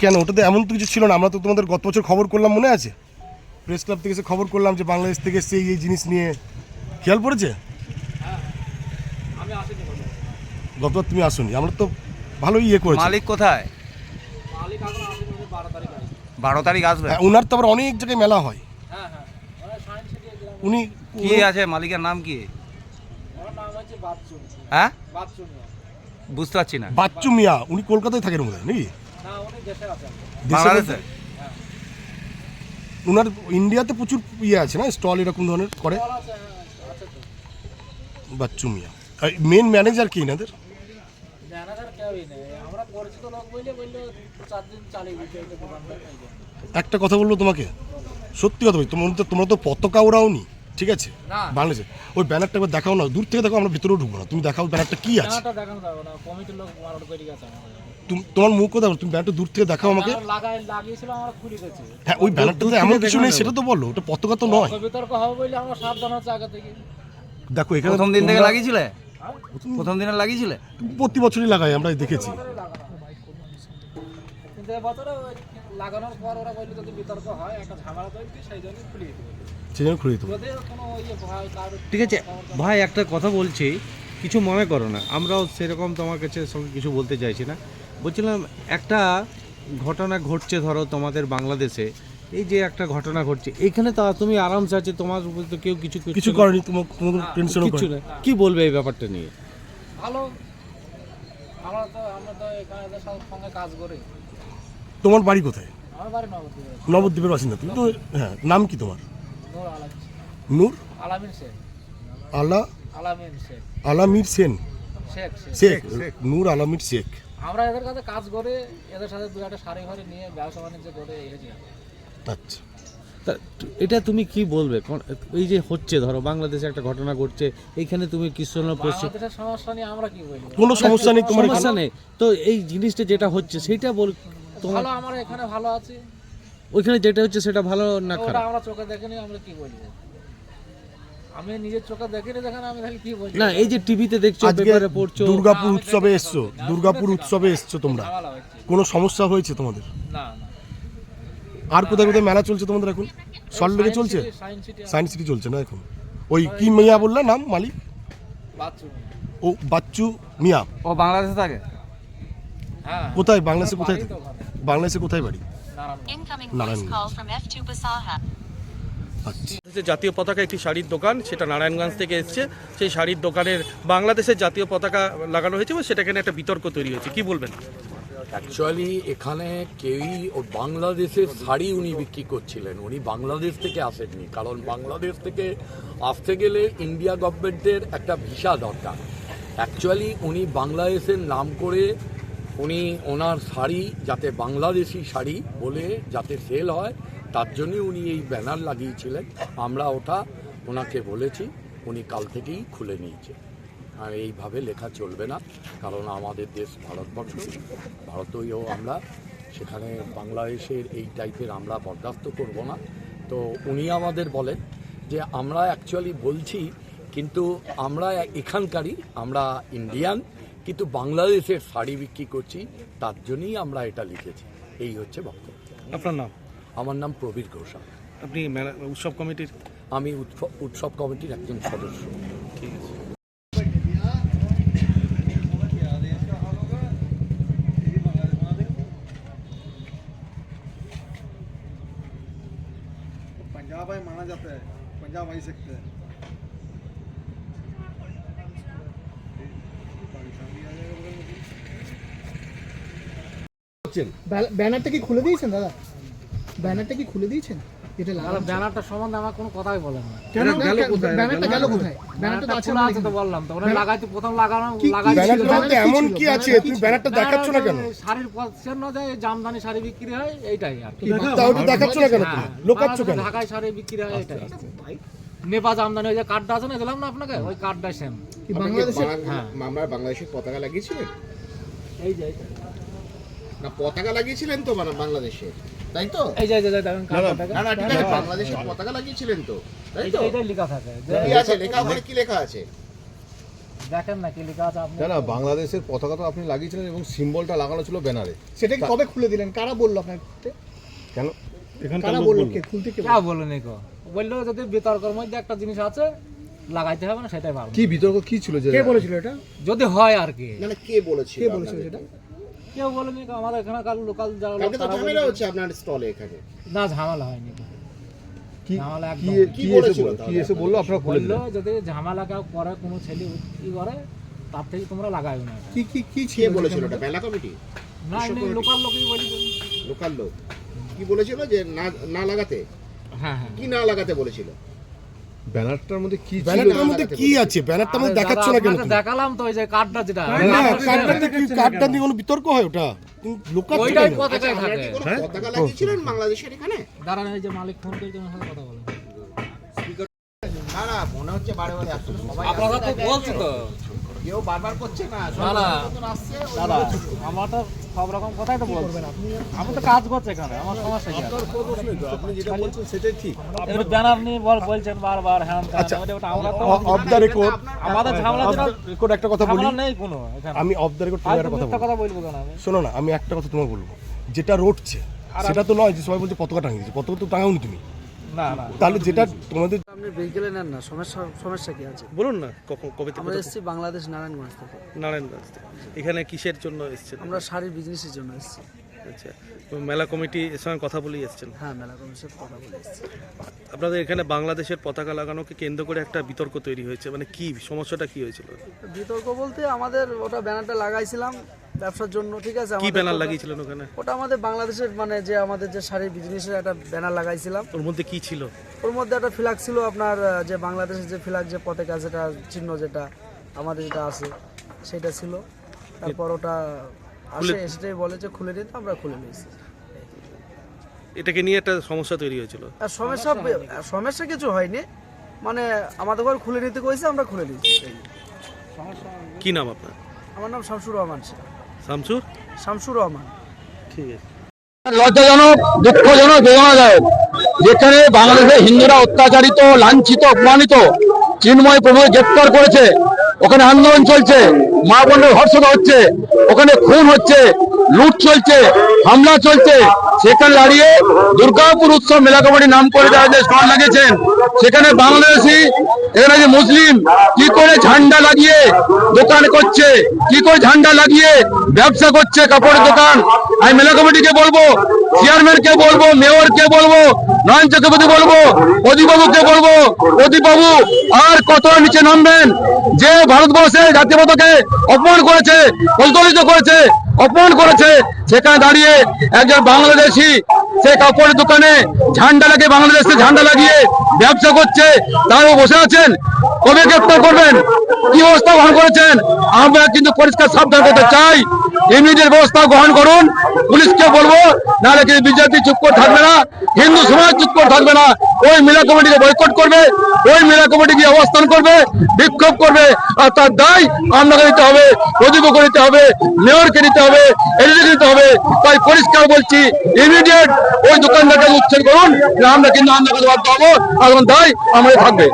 কেন? ওটাতে এমন তো কিছু ছিল না। আমরা তো তোমাদের গত বছর খবর করলাম মনে আছে? প্রেস ক্লাব থেকে এসে খবর করলাম যে বাংলাদেশ থেকে এসছে এই জিনিস নিয়ে। খেয়াল পড়েছে? গতবার তুমি আসোনি। আমরা তো ভালোই ইয়ে করেছি। মালিক কোথায়? বারো তারিখ আসবে। আসবে হ্যাঁ, ওনার তো আবার অনেক জায়গায় মেলা হয়। উনি কি আছে? মালিকের নাম কি? হ্যাঁ? বুঝতে পারছি না। বাচ্চু মিয়া। উনি কলকাতায় থাকেন বোধ হয় নাকি? দেশে বাংলাদেশে? ওনার ইন্ডিয়াতে প্রচুর ইয়ে আছে না? স্টল এরকম ধরনের করে? বল আছে হ্যাঁ আছে তো। বাচ্চু মিয়া। মেন ম্যানেজার কি এনাদের। একটা কথা বলব তোমাকে? সত্যি কথা বলি তোমরা তো তোমরা তো পতাকা ওরাও নি ঠিক আছে। বাংলাদেশে। ওই ব্যানারটা একবার দেখাও না দূর থেকে দেখো আমরা ভিতরেও ঢুকবো না। তুমি দেখাও ব্যানারটা কি আছে? তোমার মুখ কোথাও তুমি ব্যানারটা দূর থেকে দেখাও আমাকে। হ্যাঁ ওই ব্যানারটা তো এমন কিছু নেই সেটা তো বলো ওটা পতাকা তো নয়। বিতর্ক হবে বলে আমরা সাবধান হচ্ছে আগে থেকে। দেখো এখানে প্রথম দিন থেকে লাগিয়েছিলে? হ্যাঁ? প্রথম দিনে লাগিয়েছিলে? প্রতি বছরই লাগাই আমরা দেখেছি। কিন্তু এবছরে ওই লাগানোর পর ওরা বলল যদি বিতর্ক হয় একটা ঝামেলা তৈরি সেই জন্য খুলিয়ে দেবে সেই জন্য খুলে দিতে হবে। যদি কোনো ইয়ে ঠিক আছে ভাই একটা কথা বলছি কিছু মনে করো না আমরাও সেরকম তোমার কাছে সঙ্গে কিছু বলতে চাইছি না। বলছিলাম একটা ঘটনা ঘটছে ধরো তোমাদের বাংলাদেশে। এই যে একটা ঘটনা ঘটছে এখানে তো তুমি আরামসে আছে তোমার উপর তো কেউ কিছু কিছু করেনি তোমার কোনো টেনশনও কিছু না। কি বলবে এই ব্যাপারটা নিয়ে? ভালো। আমরা তো আমরা তো এখানে সঙ্গে কাজ করি। তোমার বাড়ি কোথায়? আমার বাড়ি নবদ্বীপে। নবদ্বীপের বাসিন্দা তুমি? তো হ্যাঁ নাম কি তোমার? নূর আলামিন নূর? আলামিন শেখ আলা আলামিন শেখ আলামির সেন। শেখ। শেখ শেখ। নূর আলামির শেখ। আমরা এদের কাছে কাজ করে এদের সাথে দু একটা শাড়ি ঘরে নিয়ে ব্যবসা বাণিজ্য করে এসেছি। আচ্ছা। তা এটা তুমি কি বলবে? এই যে হচ্ছে ধরো বাংলাদেশে একটা ঘটনা ঘটছে এইখানে তুমি কৃষ্ণ বাংলাদেশের সমস্যা নিয়ে আমরা কি বলি কোনো সমস্যা নেই তোমার সমস্যা নেই। তো এই জিনিসটা যেটা হচ্ছে সেটা বল তোমার ভালো আমরা এখানে ভালো আছি। ওইখানে যেটা হচ্ছে সেটা ভালো না খারাপ? আমরা চোখে দেখিনি আমরা কি বলব? আমি নিজের চোখে দেখিনি দেখেন আমি তাহলে কি বলছি? না এই যে টিভিতে দেখছ আজকে পেপারে পড়ছো। দুর্গাপুর উৎসবে এসছো দুর্গাপুর উৎসবে এসছো তোমরা। কোনো সমস্যা হয়েছে তোমাদের? না না। আর কোথায় কোথায় মেলা চলছে তোমাদের এখন? সল্ট লেগে চলছে? সায়েন্স সিটি চলছে না এখন? ওই কি মিয়া বললা নাম মালিক? ও বাচ্চু মিয়া। ও বাংলাদেশে থাকে? হ্যাঁ। কোথায়? বাংলাদেশে কোথায়। বাংলাদেশে কোথায় বাড়ি? Narayan Incoming Narayan. voice call from F2 Basaha. বাংলাদেশের জাতীয় পতাকা একটি শাড়ির দোকান সেটা নারায়ণগঞ্জ থেকে এসছে। সেই শাড়ির দোকানের বাংলাদেশের জাতীয় পতাকা লাগানো হয়েছে এবং সেটাকে একটা বিতর্ক তৈরি হয়েছে। কি বলবেন? অ্যাকচুয়ালি এখানে কেউই ও বাংলাদেশের শাড়ি উনি বিক্রি করছিলেন। উনি বাংলাদেশ থেকে আসেননি। কারণ বাংলাদেশ থেকে আসতে গেলে ইন্ডিয়া গভর্নমেন্টের একটা ভিসা দরকার। অ্যাকচুয়ালি উনি বাংলাদেশের নাম করে উনি ওনার শাড়ি যাতে বাংলাদেশি শাড়ি বলে যাতে সেল হয় তার জন্যই উনি এই ব্যানার লাগিয়েছিলেন। আমরা ওটা ওনাকে বলেছি, উনি কাল থেকেই খুলে নিয়েছে। আর এইভাবে লেখা চলবে না, কারণ আমাদের দেশ ভারতবর্ষ, ভারতীয় আমরা সেখানে বাংলাদেশের এই টাইপের আমরা বরদাস্ত করব না। তো উনি আমাদের বলেন যে, আমরা অ্যাকচুয়ালি বলছি, কিন্তু আমরা এখানকারই, আমরা ইন্ডিয়ান কিন্তু বাংলাদেশের শাড়ি বিক্রি করছি, তার জন্যই আমরা এটা লিখেছি। এই হচ্ছে বক্তব্য। আপনার নাম? আমার নাম প্রবীর ঘোষা আপনি মেলা উৎসব কমিটির আমি উৎসব উৎসব কমিটির একজন সদস্য ঠিক আছে पंजाब है माना जाता है पंजाब आई सकते हैं पाकिस्तान भी आ जाएगा बगल में ব্যাল- ব্যানারটা কি খুলে দিয়েছেন দাদা ব্যানারটা কি খুলে দিয়েছেন? এটা লাগানো ব্যানারটা সম্বন্ধে আমার কোনো কথাই বলেন না। কেন? না? ব্যানারটা গেল কোথায়? ব্যানারটা তো আছে তো বললাম তো। ওরা লাগাইতে প্রথম লাগানো মধ্যে ব্যানারটা এমন কি আছে? তুমি ব্যানারটা দেখাচ্ছ না কেন? শাড়ির পছন্দ যায় জামদানি শাড়ি বিক্রি হয় এইটাই আর কি। তা ওটা দেখাচ্ছ না কেন লোকাচ্ছ কেন? ঢাকায় শাড়ি বিক্রি হয় এটাই নেপা জামদানি ওই যে কার্ডটা আছে না দিলাম না আপনাকে? ওই কার্ডটা সেম কি বাংলাদেশে হ্যাঁ। আমরা বাংলাদেশের পতাকা লাগিয়েছিলেন? এই যে। না পতাকা লাগিয়েছিলেন তো মানে বাংলাদেশে? তাই তো? এই যে এই যে দেখেন না না ঠিক আছে বাংলাদেশের পতাকা লাগিয়েছিলেন তো তাই তো? এইটাই লেখা থাকে। কি আছে? লেখা ওখানে কি লেখা আছে? দেখেন না কি লেখা আছে আপনি। না না বাংলাদেশের পতাকা তো আপনি লাগিয়েছিলেন এবং সিম্বলটা লাগানো ছিল ব্যানারে। সেটা কি কবে খুলে দিলেন? কারা বলল আপনার কেন? কারা বলল কে খুলতে কে কে বলেনি কো বলল যদি বিতর্কের মধ্যে একটা জিনিস আছে লাগাইতে হবে না সেটাই ভালো কি বিতর্ক? কি ছিল যে কে বলেছিল এটা? যদি হয় আর কি। না না কে বলেছিল কে বলেছিল সেটা? কেউ বলেনি কো, আমাদের এখানে কাল লোকাল যারা লোক কালকে তো তারা ঝামেলা হচ্ছে আপনার স্টলে এখানে। না ঝামেলা হয়নি। কি ঝামেলা কি একদম। কি কি বলেছিল কি এসে বলল? আপনারা? খুলে বলল দিলেন। যদি ঝামেলা কেউ করে কোনো ছেলে ই করে তার থেকে তোমরা লাগাইও না। কি কি কি কে ছিল? বলেছিল ওটা? মেলা কমিটি? না এমনি লোকাল লোকই বলেছে লোকাল লোক। কি বলেছিল যে না না লাগাতে? হ্যাঁ হ্যাঁ। কি না লাগাতে বলেছিল? ব্যানারটার মধ্যে কি ব্যানারটার মধ্যে কি আছে? ব্যানারটার মধ্যে দেখাচ্ছ না কেন দেখালাম তো ওই যে কার্ডটা যেটা। না কার্ডটা কি- কার্ডটা নিয়ে কোনো বিতর্ক হয় ওটা? লোকাল ওইটাই পতাকায় থাকে। কি কোনো পতাকা লাগিয়েছিলেন বাংলাদেশের এখানে? দাঁড়ান এই যে মালিক ফোন করে তোমার সাথে কথা বলে না না মনে হচ্ছে বারে বারে আসলে সবাই আপনারা তো বলছো তো। কেউ বারবার করছে না দাদা আমার তো সব রকম কথাই তো বলবেন আপনি আমি তো কাজ করছি এখানে আমার সমস্যা কি আপনি যেটা বলছেন সেটাই ঠিক। এবার ব্যানার নিয়ে বল বলছেন বারবার হ্যাঁ আচ্ছা ওটা আমরা তো অফ দ্য রেকর্ড আমাদের ঝামেলা রেকর্ড একটা কথা বলি। নেই কোনো এখানে। আমি অফ দ্য রেকর্ড একটা কথা কথা বলব কেন আমি? শোনো না আমি একটা কথা তোমাকে বলব। যেটা রটছে সেটা তো নয় যে সবাই বলছে পতাকা টাঙিয়েছে পতাকা তো টাঙাওনি তুমি। না না। তাহলে যেটা তোমাদের আপনি ভেহিকেলে নেন না সমস্যা সমস্যা কি আছে? বলুন না কখন কবে থেকে আমরা এসেছি বাংলাদেশ নারায়ণগঞ্জ থেকে। নারায়ণগঞ্জ থেকে। এখানে কিসের জন্য এসছেন? আমরা শাড়ির বিজনেসের জন্য এসেছি। আচ্ছা মেলা কমিটি এর সঙ্গে কথা বলেই এসছেন? হ্যাঁ মেলা কমিশনের কথা বলে এসেছি। আপনাদের এখানে বাংলাদেশের পতাকা লাগানোকে কেন্দ্র করে একটা বিতর্ক তৈরি হয়েছে মানে কি সমস্যাটা কি হয়েছিল? বিতর্ক বলতে আমাদের ওটা ব্যানারটা লাগাইছিলাম ব্যবসার জন্য ঠিক আছে? কি ব্যানার লাগিয়েছিলেন ওখানে? ওটা আমাদের বাংলাদেশের মানে যে আমাদের যে শাড়ির বিজনেসের একটা ব্যানার লাগাইছিলাম। ওর মধ্যে কি ছিল? ওর মধ্যে একটা ফ্ল্যাগ ছিল আপনার যে বাংলাদেশের যে ফ্ল্যাগ যে পতাকা যেটা চিহ্ন যেটা আমাদের যেটা আছে সেটা ছিল। তারপর ওটা আসে সেটাই বলে যে খুলে নিতে আমরা খুলে নিয়েছি। এটাকে নিয়ে একটা সমস্যা তৈরি হয়েছিল। আর সমস্যা সমস্যা কিছু হয়নি। মানে আমাদের ঘর খুলে নিতে কইছে আমরা খুলে নিয়েছি কি নাম আপনার? আমার নাম শামসুর রহমান শামসুর? শামসুর রহমান। ঠিক আছে। লজ্জাজনক দুঃখজনক বেদনাদায়ক যেখানে বাংলাদেশে হিন্দুরা অত্যাচারিত লাঞ্ছিত অপমানিত চিন্ময় প্রভু গ্রেপ্তার করেছে। ওখানে আন্দোলন চলছে মা বোনের হর্ষতা হচ্ছে ওখানে খুন হচ্ছে লুট চলছে হামলা চলছে সেখানে দাঁড়িয়ে দুর্গাপুর উৎসব মেলা কমিটি নাম করে যারা যে স্টল লাগিয়েছেন, সেখানে বাংলাদেশি, এখানে যে মুসলিম, কি করে ঝান্ডা লাগিয়ে দোকান করছে, কি করে ঝান্ডা লাগিয়ে ব্যবসা করছে কাপড়ের দোকান? আমি মেলা কমিটিকে বলব, চেয়ারম্যানকে বলব, মেয়রকে বলব, নয়ন চক্রবর্তী বলব, অধিবাবুকে বলব, অধিবাবু, আর কত নিচে নামবেন? যে ভারতবর্ষের জাতীয় পতাকে অপমান করেছে, প্রজ্বলিত করেছে অপমান করেছে। সেখানে দাঁড়িয়ে একজন বাংলাদেশি, সে কাপড়ের দোকানে ঝান্ডা লাগিয়ে, বাংলাদেশে ঝান্ডা লাগিয়ে ব্যবসা করছে। তারও বসে আছেন। কবে গ্রেপ্তার করবেন? কি অবস্থা গ্রহণ করেছেন? আমরা কিন্তু পরিষ্কার সাবধান করতে চাই। ইমিডিয়েট ব্যবস্থা গ্রহণ করুন। পুলিশকে বলব, নাহলে কিন্তু বিজেপি চুপ করে থাকবে না, হিন্দু সমাজ চুপ করে থাকবে না। ওই মেলা কমিটিকে বয়কট করবে, ওই মেলা কমিটি গিয়ে অবস্থান করবে, বিক্ষোভ করবে, আর তার দায় আপনাকে নিতে হবে, প্রদীপকে নিতে হবে, মেয়রকে নিতে হবে এডিকে নিতে হবে। তাই পরিষ্কার বলছি, ইমিডিয়েট ওই দোকানদারকে উচ্ছেদ করুন আমরা কিন্তু আন্দোলন বাধ্য হব আর দায় আমাদের থাকবে।